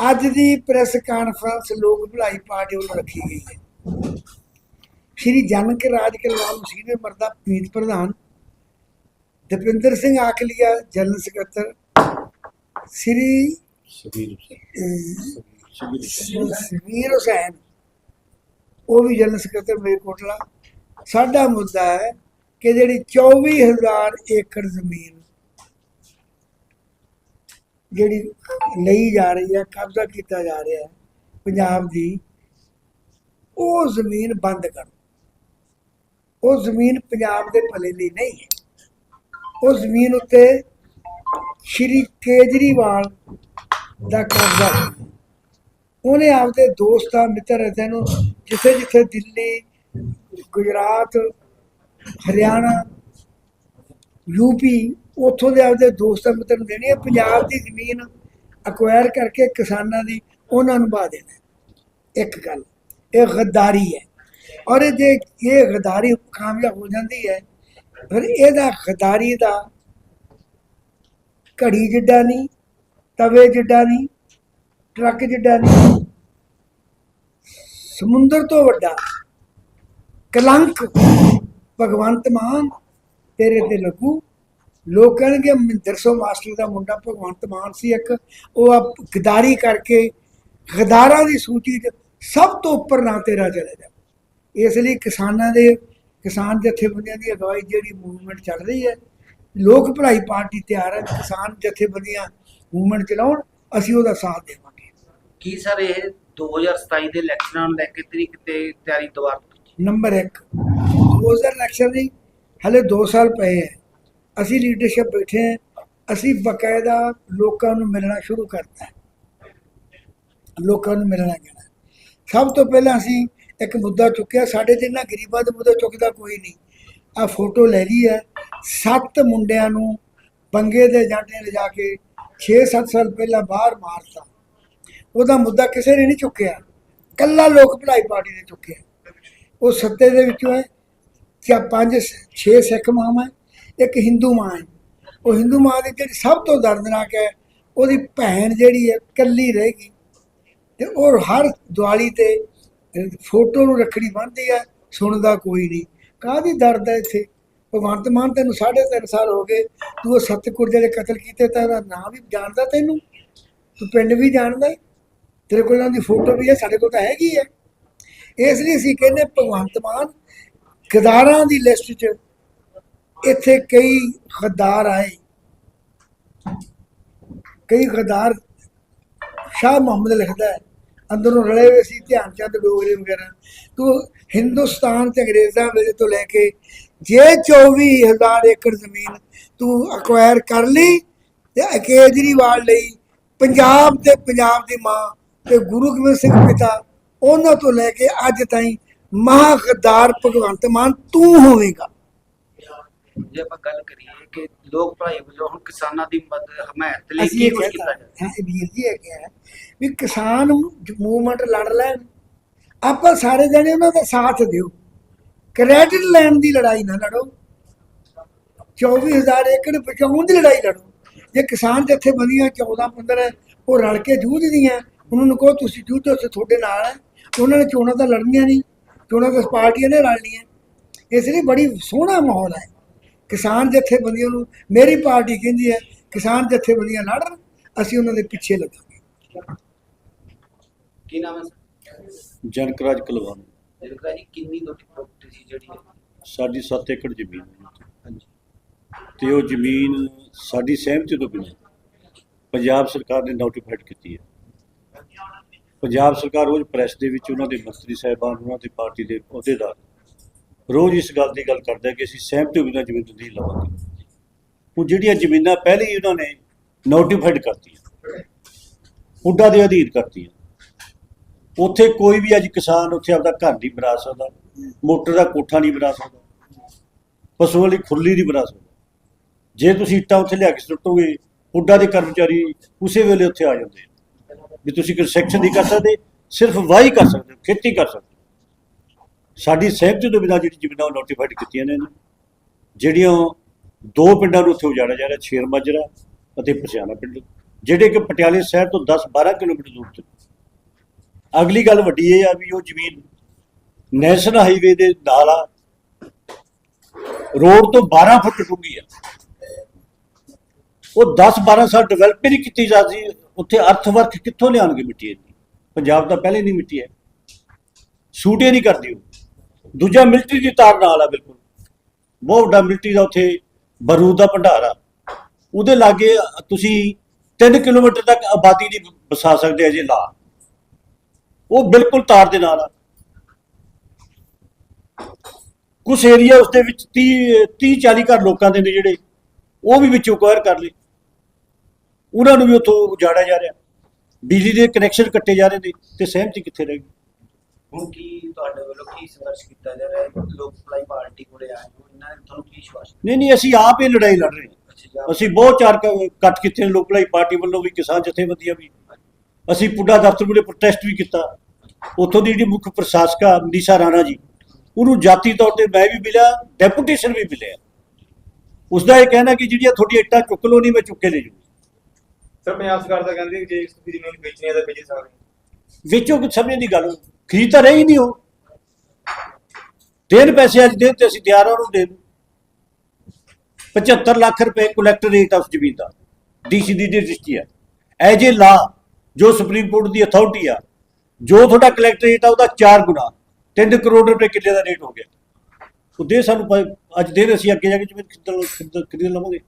ਅੱਜ ਦੀ press conference ਲੋਕ ਭਲਾਈ ਪਾਰਟੀ ਵੱਲੋਂ ਰੱਖੀ ਗਈ ਹੈ। ਸ਼੍ਰੀ ਜਨਕ ਰਾਜ ਕਲਵਾਨ ਸੀਨੀਅਰ ਮਰਦਾ ਮੀਤ ਪ੍ਰਧਾਨ ਦਪਿੰਦਰ ਸਿੰਘ ਆਕਲੀਆ ਜਨਰਲ ਸਕੱਤਰ ਸ਼੍ਰੀ ਸ਼ਬੀਰ ਹੁਸੈਨ। ਉਹ ਵੀ ਜਨਰਲ ਸਕੱਤਰ ਮੇਰਕੋਟਲਾ ਸਾਡਾ ਮੁੱਦਾ ਹੈ ਕਿ ਜਿਹੜੀ 24000 ਏਕੜ ਜ਼ਮੀਨ ਜਿਹੜੀ ਲਈ ਜਾ ਰਹੀ ਹੈ, ਕਬਜ਼ਾ ਕੀਤਾ ਜਾ ਰਿਹਾ ਹੈ ਪੰਜਾਬ ਦੀ, ਉਹ ਜ਼ਮੀਨ ਬੰਦ ਕਰੋ। ਉਹ ਜ਼ਮੀਨ ਪੰਜਾਬ ਦੇ ਭਲੇ ਲਈ ਨਹੀਂ ਹੈ। ਉਹ ਜ਼ਮੀਨ ਉੱਤੇ ਸ਼੍ਰੀ ਕੇਜਰੀਵਾਲ ਦਾ ਕਬਜ਼ਾ ਉਹਨੇ ਆਪਦੇ ਦੋਸਤਾਂ ਮਿੱਤਰ ਅਤੇ ਨੂੰ ਜਿੱਥੇ ਜਿੱਥੇ ਦਿੱਲੀ, ਗੁਜਰਾਤ, ਹਰਿਆਣਾ ਯੂਪੀ, ਉੱਥੋਂ ਦੇ ਆਪਦੇ ਦੋਸਤਾਂ ਮਿੱਤਰ ਨੂੰ ਦੇਣੀ ਹੈ, ਪੰਜਾਬ ਦੀ ਜ਼ਮੀਨ ਅਕਵਾਇਰ ਕਰਕੇ ਕਿਸਾਨਾਂ ਦੀ, ਉਹਨਾਂ ਨੂੰ ਬਾ ਦੇਣਾ ਇੱਕ ਗੱਲ, ਇਹ ਗੱਦਾਰੀ ਹੈ। ਔਰ ਇਹ ਜੇ ਇਹ ਗੱਦਾਰੀ ਕਾਮਯਾਬ ਹੋ ਜਾਂਦੀ ਹੈ, ਫਿਰ ਇਹਦਾ ਗੱਦਾਰੀ ਦਾ ਘੜੀ ਜਿੱਡਾ ਨਹੀਂ, ਤਵੇ ਜਿੱਡਾ ਨਹੀਂ, ਟਰੱਕ ਜਿੱਡਾ ਨਹੀਂ, ਸਮੁੰਦਰ ਤੋਂ ਵੱਡਾ ਕਲੰਕ ਭਗਵੰਤ ਮਾਨ ਤੇਰੇ ਤੇ ਲੱਗੂ। ਲੋਕ ਕਹਿਣਗੇ ਮਹਿੰਦਰ ਸਿੰਘ ਮਾਸਟਰ ਦਾ ਮੁੰਡਾ ਭਗਵੰਤ ਮਾਨ ਸੀ ਇੱਕ। ਉਹ ਆ ਗਦਾਰੀ ਕਰਕੇ ਗਦਾਰਾਂ ਦੀ ਸੂਚੀ 'ਚ ਸਭ ਤੋਂ ਉੱਪਰ ਨਾ ਤੇਰਾ ਚਲੇ ਜਾ। ਇਸ ਲਈ ਕਿਸਾਨਾਂ ਦੇ ਕਿਸਾਨ ਜਥੇਬੰਦੀਆਂ ਦੀ ਅਗਵਾਈ ਜਿਹੜੀ ਮੂਵਮੈਂਟ ਚੱਲ ਰਹੀ ਹੈ ਲੋਕ ਭਲਾਈ ਪਾਰਟੀ ਤਿਆਰ ਹੈ ਕਿਸਾਨ ਜਥੇਬੰਦੀਆਂ ਮੂਵਮੈਂਟ ਚਲਾਉਣ ਅਸੀਂ ਉਹਦਾ ਸਾਥ ਦੇਵਾਂਗੇ। ਕੀ ਸਰ ਇਹ 2027 ਦੇ ਇਲੈਕਸ਼ਨਾਂ ਨੂੰ ਲੈ ਕੇ ਤਰੀਕ ਤੇ ਤਿਆਰੀ ਦੁਬਾਰਾ? ਨੰਬਰ 1 2000 ਇਲੈਕਸ਼ਨ ਦੀ ਹਲੇ 2 ਸਾਲ ਪਏ ਹੈ। ਅਸੀਂ ਲੀਡਰਸ਼ਿਪ ਬੈਠੇ ਹੈ। ਅਸੀਂ ਬਕਾਇਦਾ ਲੋਕਾਂ ਨੂੰ ਮਿਲਣਾ ਸ਼ੁਰੂ ਕਰਤਾ ਹੈ। ਲੋਕਾਂ ਨੂੰ ਮਿਲਣਾ ਗਿਆ ਸਭ ਤੋਂ ਪਹਿਲਾਂ ਅਸੀਂ ਇੱਕ ਮੁੱਦਾ ਚੁੱਕਿਆ। ਸਾਡੇ ਜਿੰਨਾ ਗਰੀਬਾਂ ਦਾ ਮੁੱਦਾ ਚੁੱਕਦਾ ਕੋਈ ਨਹੀਂ। ਆ ਫੋਟੋ ਲੈ ਲਈ ਹੈ। ਸੱਤ ਮੁੰਡਿਆਂ ਨੂੰ ਬੰਗੇ ਦੇ ਜਾਂਟੇ ਲਿਜਾ ਕੇ 6-7 ਸਾਲ ਪਹਿਲਾਂ ਬਾਹਰ ਮਾਰਤਾ। ਉਹਦਾ ਮੁੱਦਾ ਕਿਸੇ ਨੇ ਨਹੀਂ ਚੁੱਕਿਆ। ਕੱਲਾ ਲੋਕ ਭਲਾਈ ਪਾਰਟੀ ਨੇ ਚੁੱਕਿਆ। ਉਹ ਸੱਤੇ ਦੇ ਵਿੱਚੋਂ ਹੈ। ਕਿ ਪੰਜ ਛੇ ਸਿੱਖ ਮਾਵਾਂ ਇੱਕ ਹਿੰਦੂ ਮਾਂ ਹੈ। ਉਹ ਹਿੰਦੂ ਮਾਂ ਦੀ ਜਿਹੜੀ ਸਭ ਤੋਂ ਦਰਦਨਾਕ ਹੈ, ਉਹਦੀ ਭੈਣ ਜਿਹੜੀ ਹੈ ਕੱਲੀ ਰਹੇਗੀ ਤੇ ਉਹ ਹਰ ਦੀਵਾਲੀ ਤੇ ਫੋਟੋ ਨੂੰ ਰੱਖੜੀ ਬੰਨ੍ਹਦੀ ਹੈ, ਸੁਣਦਾ ਕੋਈ ਨਹੀਂ। ਕਾਹਦੀ ਦਰਦ ਹੈ ਇੱਥੇ? ਭਗਵੰਤ ਮਾਨ ਤੈਨੂੰ 3.5 ਸਾਲ ਹੋ ਗਏ, ਤੂੰ ਉਹ ਸਤਿਗੁਰ ਜਿਹੜੇ ਕਤਲ ਕੀਤੇ ਤਾਂ ਉਹਦਾ ਨਾਮ ਵੀ ਜਾਣਦਾ ਤੈਨੂੰ? ਤੂੰ ਪਿੰਡ ਵੀ ਜਾਣਦਾ ਤੇਰੇ ਕੋਲ ਉਹਨਾਂ ਦੀ ਫੋਟੋ ਵੀ ਹੈ, ਸਾਡੇ ਕੋਲ ਤਾਂ ਹੈਗੀ ਹੈ। ਇਸ ਲਈ ਅਸੀਂ ਕਹਿੰਦੇ ਭਗਵੰਤ ਮਾਨ ਗਦਾਰਾਂ ਦੀ ਲਿਸਟ 'ਚ ਇੱਥੇ ਕਈ ਖਦਾਰ ਆਏ। ਕਈ ਖਦਾਰ ਸ਼ਾਹ ਮੁਹੰਮਦ ਲਿਖਦਾ ਹੈ, ਅੰਦਰੋਂ ਰਲੇ ਹੋਏ ਸੀ ਧਿਆਨ ਚੰਦ ਡੋਗਰੇ ਵਗੈਰਾ। ਤੂੰ ਹਿੰਦੁਸਤਾਨ ਤੇ ਅੰਗਰੇਜ਼ਾਂ ਵੇਲੇ ਤੋਂ ਲੈ ਕੇ ਜੇ 24000 ਏਕੜ ਜ਼ਮੀਨ ਤੂੰ ਅਕਵਾਇਰ ਕਰ ਲਈ ਤੇ ਕੇਜਰੀਵਾਲ ਲਈ ਪੰਜਾਬ ਤੇ ਪੰਜਾਬ ਦੀ ਮਾਂ ਤੇ ਗੁਰੂ ਗੋਬਿੰਦ ਸਿੰਘ ਪਿਤਾ, ਉਹਨਾਂ ਤੋਂ ਲੈ ਕੇ ਅੱਜ ਤਾਈਂ ਮਹਾਗਦਾਰ ਭਗਵੰਤ ਮਾਨ ਤੂੰ ਹੋਵੇਂਗਾ। ਜੇ ਆਪਾਂ ਗੱਲ ਕਰੀਏ ਕਿ ਲੋਕ ਭਲਾਈ ਵੱਲੋਂ ਹੁਣ ਕਿਸਾਨਾਂ ਦੀ ਮਦਦ ਹਮਾਇਤ ਲਈ ਕੀ ਕੁਝ ਕੀਤਾ ਜਾ ਹਾਂ ਇਹ ਵੀਰ ਜੀ ਇਹ ਕਿਹਾ ਵੀ ਕਿਸਾਨ ਮੂਵਮੈਂਟ ਲੜ ਲੈਣ। ਆਪਾਂ ਸਾਰੇ ਜਣੇ ਉਹਨਾਂ ਦਾ ਸਾਥ ਦਿਓ। ਕ੍ਰੈਡਿਟ ਲੈਣ ਦੀ ਲੜਾਈ ਨਾ ਲੜੋ। 24000 ਏਕੜ ਬਚਾਉਣ ਦੀ ਲੜਾਈ ਲੜੋ। ਜੇ ਕਿਸਾਨ ਜਥੇਬੰਦੀਆਂ 14 15 ਉਹ ਰਲ ਕੇ ਜੂਝਦੀਆਂ ਉਹਨਾਂ ਨੂੰ ਕਹੋ ਤੁਸੀਂ ਜੂਝੋ ਤੇ ਤੁਹਾਡੇ ਨਾਲ ਹੈ ਉਹਨਾਂ ਨੇ ਚੋਣਾਂ ਤਾਂ ਲੜਨੀਆਂ ਨਹੀਂ। ਚੋਣਾਂ ਤਾਂ ਪਾਰਟੀਆਂ ਨੇ ਲੜਨੀਆਂ ਇਸ ਲਈ ਬੜੀ ਸੋਹਣਾ ਮਾਹੌਲ ਹੈ। ਕਿਸਾਨ ਜਥੇਬੰਦੀਆਂ ਨੂੰ ਮੇਰੀ ਪਾਰਟੀ ਕਹਿੰਦੀ ਹੈ ਕਿਸਾਨ ਜਥੇਬੰਦੀਆਂ ਲੜਨ ਅਸੀਂ ਉਹਨਾਂ ਦੇ ਪਿੱਛੇ ਲੱਗਾਂਗੇ। ਕੀ ਨਾਮ ਹੈ ਜਨਕਰਾਜ ਕਲਵਾਨ ਜਿਹੜਾ ਜੀ ਕਿੰਨੀ ਤੁਹਾਡੀ ਪ੍ਰਾਪਰਟੀ ਸੀ ਜਿਹੜੀ ਸਾਡੀ 7 ਏਕੜ ਜ਼ਮੀਨ ਹੈ। ਹਾਂਜੀ। ਤੇ ਉਹ ਜ਼ਮੀਨ ਸਾਡੀ ਸਹਿਮਤੀ ਤੋਂ ਬਿਨਾਂ ਪੰਜਾਬ ਸਰਕਾਰ ਨੇ ਨੋਟੀਫਾਈਡ ਕੀਤੀ ਹੈ। ਪੰਜਾਬ ਸਰਕਾਰ ਰੋਜ਼ ਪ੍ਰੈਸ ਦੇ ਵਿੱਚ ਉਹਨਾਂ ਦੇ ਮੰਤਰੀ ਸਾਹਿਬਾਨ, ਉਹਨਾਂ ਦੇ ਪਾਰਟੀ ਦੇ ਅਹੁਦੇਦਾਰ ਰੋਜ਼ ਇਸ ਗੱਲ ਦੀ ਗੱਲ ਕਰਦਾ ਕਿ ਅਸੀਂ ਸਹਿਮਤੀ ਤੋਂ ਬਿਨਾਂ ਜ਼ਮੀਨ ਨਹੀਂ ਲਵਾਂਗੇ। ਉਹ ਜਿਹੜੀਆਂ ਜ਼ਮੀਨਾਂ ਪਹਿਲੇ ਹੀ ਉਹਨਾਂ ਨੇ ਨੋਟੀਫਾਈਡ ਕਰਤੀਆਂ ਪੁੱਡਾ ਦੇ ਅਧੀਨ ਕਰਤੀਆਂ, ਉੱਥੇ ਕੋਈ ਵੀ ਅੱਜ ਕਿਸਾਨ ਉੱਥੇ ਆਪਦਾ ਘਰ ਨਹੀਂ ਬਣਾ ਸਕਦਾ, ਮੋਟਰ ਦਾ ਕੋਠਾ ਨਹੀਂ ਬਣਾ ਸਕਦਾ, ਪਸੂਆਂ ਵਾਲੀ ਖੁਰਲੀ ਨਹੀਂ ਬਣਾ ਸਕਦਾ। ਜੇ ਤੁਸੀਂ ਇੱਟਾਂ ਉੱਥੇ ਲਿਆ ਕੇ ਸੁੱਟੋਗੇ ਪੁੱਡਾ ਦੇ ਕਰਮਚਾਰੀ ਉਸੇ ਵੇਲੇ ਉੱਥੇ ਆ ਜਾਂਦੇ ਵੀ ਤੁਸੀਂ ਕੰਸਟਰਕਸ਼ਨ ਨਹੀਂ ਕਰ ਸਕਦੇ, ਸਿਰਫ ਵਾਹੀ ਕਰ ਸਕਦੇ ਹੋ, ਖੇਤੀ ਕਰ ਸਕਦੇ ਹੋ। ਸਾਡੀ ਸਹਿਮਤੀ ਤੋਂ ਬਿਨਾਂ ਜਿਹੜੀ ਜ਼ਮੀਨਾਂ ਨੋਟੀਫਾਈਡ ਕੀਤੀਆਂ ਨੇ ਜਿਹੜੀਆਂ ਦੋ ਪਿੰਡਾਂ ਨੂੰ ਉੱਥੇ ਉਜਾੜਿਆ ਜਾ ਰਿਹਾ, ਛੇਰ ਮਾਜਰਾ ਅਤੇ ਪਸਿਆਣਾ ਪਿੰਡ। ਜਿਹੜੇ ਕਿ ਪਟਿਆਲੇ ਸ਼ਹਿਰ ਤੋਂ 10-12 ਕਿਲੋਮੀਟਰ ਦੂਰ ਤੇ ਅਗਲੀ ਗੱਲ ਵੱਡੀ ਇਹ ਆ ਵੀ ਉਹ ਜ਼ਮੀਨ ਨੈਸ਼ਨਲ ਹਾਈਵੇ ਦੇ ਨਾਲ ਆ। ਰੋਡ ਤੋਂ 12 ਫੁੱਟ ਡੂੰਘੀ ਆ। ਉਹ 10-12 ਸਾਲ ਡਿਵੈਲਪ ਹੀ ਨਹੀਂ ਕੀਤੀ ਜਾਂਦੀ ਉੱਥੇ ਅਰਥਵਰਕ ਕਿੱਥੋਂ ਲਿਆਉਣਗੇ ਮਿੱਟੀ ਇੰਨੀ ਪੰਜਾਬ ਤਾਂ ਪਹਿਲੇ ਨਹੀਂ ਮਿੱਟੀ ਹੈ। ਸੂਟ ਹੀ ਨਹੀਂ ਕਰਦੀ ਉਹ। ਦੂਜਾ ਮਿਲਟਰੀ ਦੀ ਤਾਰ ਨਾਲ ਆ ਬਿਲਕੁਲ। ਬਹੁਤ ਵੱਡਾ ਮਿਲਟਰੀ ਦਾ ਉੱਥੇ ਬਰੂਦ ਦਾ ਭੰਡਾਰ ਆ। ਉਹਦੇ ਲਾਗੇ ਤੁਸੀਂ 3 ਕਿਲੋਮੀਟਰ ਤੱਕ ਆਬਾਦੀ ਨਹੀਂ ਵਸਾ ਸਕਦੇ ਆ ਜੇ ਲਾ। ਉਹ ਬਿਲਕੁਲ ਤਾਰ ਦੇ ਨਾਲ ਆ। ਕੁਝ ਏਰੀਆ ਉਸਦੇ ਵਿੱਚ 30 30 40 ਘਰ ਲੋਕਾਂ ਦੇ ਨੇ ਜਿਹੜੇ, ਉਹ ਵੀ ਵਿੱਚੋਂ ਕਵਰ ਕਰ ਲਏ। ਉਹਨਾਂ ਨੂੰ ਵੀ ਉੱਥੋਂ ਉਜਾੜਿਆ ਜਾ ਰਿਹਾ। ਬਿਜਲੀ ਦੇ ਕਨੈਕਸ਼ਨ ਕੱਟੇ ਜਾ ਰਹੇ ਨੇ ਤੇ ਸਹਿਮਤੀ ਕਿੱਥੇ ਰਹੇਗੀ? ਹੁਣ ਕੀ ਤੁਹਾਡੇ ਵੱਲੋਂ ਕੀ ਸੰਘਰਸ਼ ਕੀਤਾ ਜਾ ਰਿਹਾ ਹੈ? ਲੋਕ ਭਲਾਈ ਪਾਰਟੀ ਕੋਲੇ ਆਏ ਹੋ ਇਹਨਾਂ ਨੇ ਤੁਹਾਨੂੰ ਕੀ ਵਿਸ਼ਵਾਸ ਨਹੀਂ ਨਹੀਂ ਅਸੀਂ ਆਪ ਇਹ ਲੜਾਈ ਲੜ ਰਹੇ ਹਾਂ। ਅਸੀਂ ਬਹੁਤ ਚਾਰ ਕੱਟ ਕੀਤੇ ਨੇ ਲੋਕ ਭਲਾਈ ਪਾਰਟੀ ਵੱਲੋਂ ਵੀ ਕਿਸਾਨ ਜਥੇਬੰਦੀਆਂ ਵੀ। ਅਸੀਂ ਪੁੱਡਾ ਦਫ਼ਤਰ ਮੁਰੇ ਪ੍ਰੋਟੈਸਟ ਵੀ ਕੀਤਾ। ਉੱਥੋਂ ਦੀ ਜਿਹੜੀ ਮੁੱਖ ਪ੍ਰਸ਼ਾਸਕਾ ਮਨੀਸ਼ਾ ਰਾਣਾ ਜੀ ਉਹਨੂੰ ਜਾਤੀ ਤੌਰ ਤੇ ਮੈਂ ਵੀ ਮਿਲਿਆ ਡੈਪੂਟੇਸ਼ਨ ਵੀ ਮਿਲਿਆ। ਉਸ ਦਾ ਇਹ ਕਹਿਣਾ ਕਿ ਜਿਹੜੀਆਂ ਤੁਹਾਡੀ ਇੱਟਾਂ ਚੁੱਕ ਲੋ ਨਹੀਂ ਮੈਂ ਚੁੱਕੇ ਲੈ ਜੂ ਸਰ ਪੰਜਾਬ ਸਰਕਾਰ ਤਾਂ ਕਹਿੰਦੀ ਜੇ ਤੁਸੀਂ ਜ਼ਮੀਨ ਵੇਚਣੀ ਹੈ ਤਾਂ ਵੇਚ ਸਕਦੇ ਹੋ। ਕੁਝ ਸਮਝ ਦੀ ਗੱਲ, ਖਰੀਦ ਤਾਂ ਰਹੀ ਨਹੀਂ ਉਹ ਦੇਣ ਪੈਸੇ ਅੱਜ ਦੇ ਤੇ ਅਸੀਂ ਤਿਆਰ ਹਾਂ ਉਹਨੂੰ ਦੇਣ ਨੂੰ। 75 ਲੱਖ ਰੁਪਏ ਕਲੈਕਟਰ ਰੇਟ ਆਫ ਜ਼ਮੀਨ ਦਾ ਡੀਸੀ ਦੀ ਰਜਿਸਟਰੀ ਹੈ ਐਜ ਏ ਲਾ, ਜੋ ਸੁਪਰੀਮ ਕੋਰਟ ਦੀ ਅਥਾਰਟੀ ਆ, ਜੋ ਤੁਹਾਡਾ ਕਲੈਕਟਰ ਰੇਟ ਆ, ਉਹਦਾ 4 ਗੁਣਾ 3 ਕਰੋੜ ਰੁਪਏ ਕਿੱਲੇ ਦਾ ਰੇਟ ਹੋ ਗਿਆ ਉਹ ਦੇ ਸਾਨੂੰ ਅੱਜ ਦੇ ਅਸੀਂ ਅੱਗੇ ਜਾ ਕੇ ਜ਼ਮੀਨ ਖਰੀਦ ਖਰੀਦ- ਖਰੀਦ ਲਵਾਂਗੇ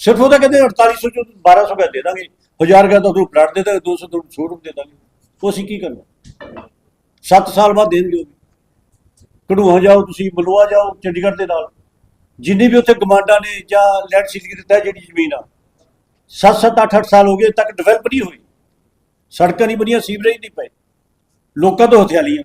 ਸਿਰਫ ਉਹਦਾ ਕਹਿੰਦੇ 4800 ਚੋਂ 1200 ਰੁਪਏ ਦੇ ਦਾਂਗੇ। ਹਜ਼ਾਰ ਰੁਪਏ ਤਾਂ ਤੁਹਾਨੂੰ ਪਲਾਟ ਦੇ ਦਾਂਗੇ 200 ਤੁਹਾਨੂੰ ਸ਼ੋਰੂਮ ਦੇ ਦਾਂਗੇ। ਉਹ ਅਸੀਂ ਕੀ ਕਰਨਾ? 7 ਸਾਲ ਬਾਅਦ ਦੇਣਗੇ ਉਹ ਵੀ। ਕਢੂਆ ਜਾਓ ਤੁਸੀਂ, ਮਲੂਆ ਜਾਓ, ਚੰਡੀਗੜ੍ਹ ਦੇ ਨਾਲ। ਜਿੰਨੇ ਵੀ ਉੱਥੇ ਗਮਾਂਡਾਂ ਨੇ ਜਾਂ ਲੈਂਡ ਸੀਲਿੰਗ ਦਿੱਤਾ ਜਿਹੜੀ ਜ਼ਮੀਨ ਆ। 7-7 8-8 ਸਾਲ ਹੋ ਗਏ, ਤੱਕ ਡਿਵੈਲਪ ਨਹੀਂ ਹੋਈ। ਸੜਕਾਂ ਨਹੀਂ ਬਣੀਆਂ, ਸੀਵਰੇਜ ਨਹੀਂ ਪਏ। ਲੋਕਾਂ ਤੋਂ ਹਥਿਆਲੀਆਂ